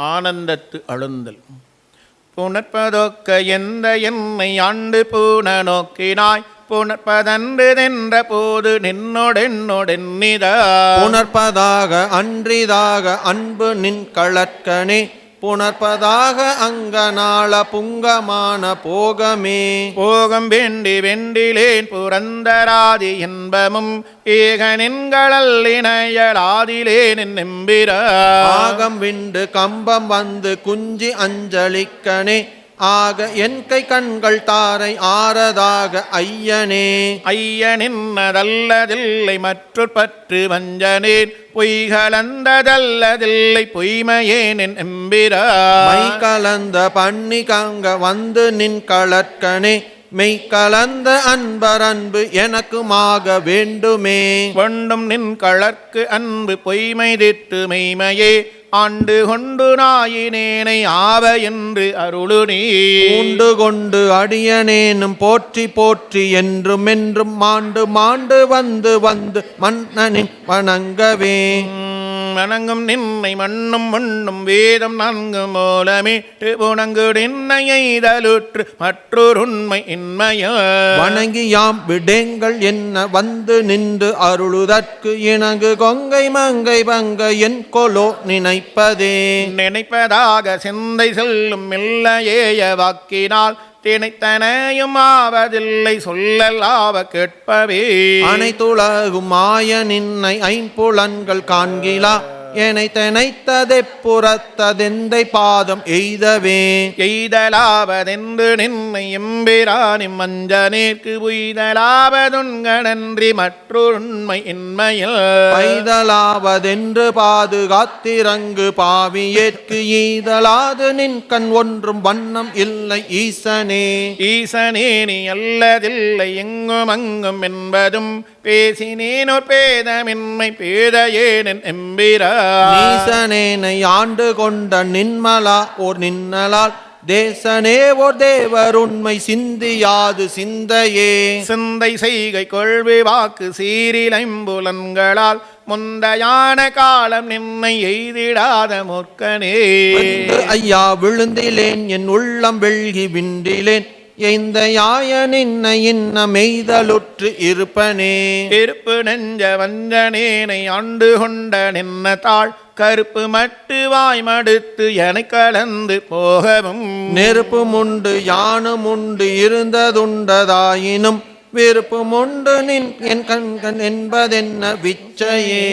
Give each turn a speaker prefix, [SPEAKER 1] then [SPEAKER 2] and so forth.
[SPEAKER 1] ஆனந்தத்து அழுந்தல். புணர்ப்பதொக்க எந்த என்னை ஆண்டு பூன நோக்கினாய்? புணர்ப்பதன்று நின்ற போது நின்னோடென்னோடென்னிதா
[SPEAKER 2] புணர்ப்பதாக அன்றிதாக அன்பு நின் கழற்கனே புணர்ப்பதாக அங்கநாள புங்கமான போகமே.
[SPEAKER 1] போகம் வேண்டி வெண்டிலேன் புரந்தராதி என்பமும் ஏகனின்களல் இணையலாதிலேன் நெம்பிரா.
[SPEAKER 2] ஆகம் விண்டு கம்பம் வந்து குஞ்சி அஞ்சலிக்கனே. ஆக என் கை கண்கள் தாரை ஆறதாக ஐயனே.
[SPEAKER 1] ஐயனின்னதல்லதில்லை மற்றொரு பற்று வஞ்சனேன். பொய்கலந்ததல்லதில்லை பொய்மையேனின் எம்பிரா.
[SPEAKER 2] மை கலந்த பண்ணி கங்க வந்து நின் கழற்கனே மெய் கலந்த அன்பர் அன்பு எனக்குமாக வேண்டுமே.
[SPEAKER 1] கொண்டும் நின் கழற்கு அன்பு பொய்மை திட்டு மெய்மையே. ஆண்டு கொண்டு நாயினேனை ஆவ என்று அருளு நீ
[SPEAKER 2] கொண்டு அடியனேனும் போற்றி போற்றி என்றும் என்றும் மாண்டு மாண்டு வந்து வந்து மன்னனின் வணங்கவே.
[SPEAKER 1] வணங்கும் நின்னை மண்ணும் மண்ணும் வேதம் நான்கு மூலமிட்டு புணங்கு நின்னை எய்தலுற்று மற்றொருண்மை இன்மைய.
[SPEAKER 2] வணங்கி யாம் விடேங்கள் என்ன வந்து நின்று அருளுதற்கு இணங்கு கொங்கை மங்கை பங்க என் கொலோ நினைப்பதே.
[SPEAKER 1] நினைப்பதாக சிந்தை செல்லும் இல்லையேய வாக்கினால் திணைத்தனையும் ஆவதில்லை சொல்லலாவ கேட்பவே.
[SPEAKER 2] அனைத்துலகும் மாய நின்னை ஐம்புலன்கள் காண்கிலா. எனை திணைத்ததை புறத்ததெந்தை பாதம் எய்தவே.
[SPEAKER 1] எய்தலாவதென்று நின்னை எம்பிரானி மஞ்சனேற்கு உய்தலாவதுண்கணன்றி மற்றொருண்மை இன்மையில்.
[SPEAKER 2] பைதலாவதென்று பாதுகாத்திரங்கு பாவியேற்கு ஈதலாது நின் கண் ஒன்றும் வண்ணம் இல்லை ஈசனே.
[SPEAKER 1] ஈசனே நீ அல்லதில்லை எங்கும் அங்கும் என்பதும் பேசினேனோர் பேதமின்மை பேதையேனின் எம்பிரா
[SPEAKER 2] நீசனேனை ஆண்டு கொண்ட நின்மலா ஓர் நின்னலால். தேசனே ஓர் தேவர் உண்மை சிந்தியாது சிந்தையே.
[SPEAKER 1] சிந்தை செய்கை கொள்வி வாக்கு சீரிலைம்புலன்களால். முந்தையான காலம் நின்னை எய்திடாத
[SPEAKER 2] வந்து ஐயா விழுந்திலேன் என் உள்ளம் வெள்கி விண்டிலேன். எந்த யாய நின்ன இன்ன மெய்தலுற்று இருப்பனே?
[SPEAKER 1] இருப்பு நெஞ்ச வஞ்சனேனை ஆண்டு கொண்ட நின்ன தாள் கருப்பு மட்டு வாய் மடுத்து என கலந்து போகவும்.
[SPEAKER 2] நெருப்பும் உண்டு யானும் உண்டு இருந்ததுண்டதாயினும் விருப்பம் உண்டு நின் என் கண்கண் என்பதென்ன விச்சையே?